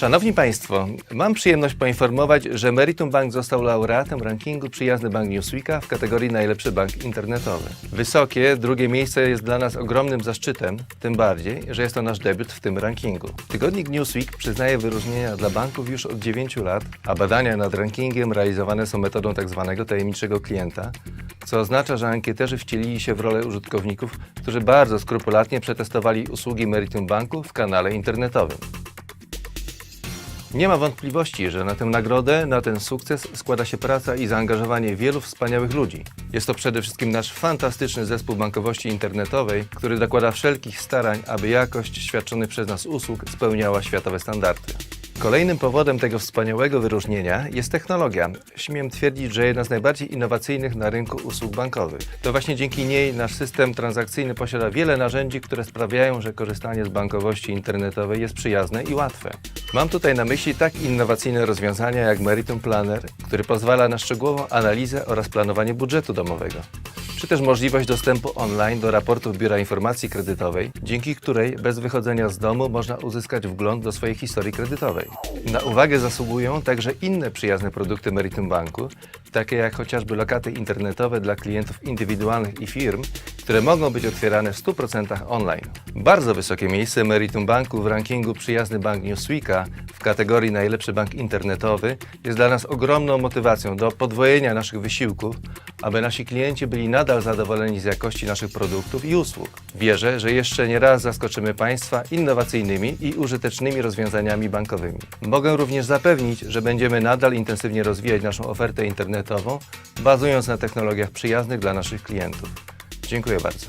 Szanowni Państwo, mam przyjemność poinformować, że Meritum Bank został laureatem rankingu Przyjazny Bank Newsweeka w kategorii Najlepszy Bank Internetowy. Wysokie, drugie miejsce jest dla nas ogromnym zaszczytem, tym bardziej, że jest to nasz debiut w tym rankingu. Tygodnik Newsweek przyznaje wyróżnienia dla banków już od 9 lat, a badania nad rankingiem realizowane są metodą tzw. tajemniczego klienta, co oznacza, że ankieterzy wcielili się w rolę użytkowników, którzy bardzo skrupulatnie przetestowali usługi Meritum Banku w kanale internetowym. Nie ma wątpliwości, że na tę nagrodę, na ten sukces składa się praca i zaangażowanie wielu wspaniałych ludzi. Jest to przede wszystkim nasz fantastyczny zespół bankowości internetowej, który dokłada wszelkich starań, aby jakość świadczonych przez nas usług spełniała światowe standardy. Kolejnym powodem tego wspaniałego wyróżnienia jest technologia. Śmiem twierdzić, że jedna z najbardziej innowacyjnych na rynku usług bankowych. To właśnie dzięki niej nasz system transakcyjny posiada wiele narzędzi, które sprawiają, że korzystanie z bankowości internetowej jest przyjazne i łatwe. Mam tutaj na myśli tak innowacyjne rozwiązania jak Meritum Planner, który pozwala na szczegółową analizę oraz planowanie budżetu domowego czy też możliwość dostępu online do raportów Biura Informacji Kredytowej, dzięki której bez wychodzenia z domu można uzyskać wgląd do swojej historii kredytowej. Na uwagę zasługują także inne przyjazne produkty Meritum Banku, takie jak chociażby lokaty internetowe dla klientów indywidualnych i firm, które mogą być otwierane w 100% online. Bardzo wysokie miejsce Meritum Banku w rankingu Przyjazny Bank Newsweeka w kategorii Najlepszy Bank Internetowy jest dla nas ogromną motywacją do podwojenia naszych wysiłków, aby nasi klienci byli nadal zadowoleni z jakości naszych produktów i usług. Wierzę, że jeszcze nie raz zaskoczymy Państwa innowacyjnymi i użytecznymi rozwiązaniami bankowymi. Mogę również zapewnić, że będziemy nadal intensywnie rozwijać naszą ofertę internetową, bazując na technologiach przyjaznych dla naszych klientów. Dziękuję bardzo.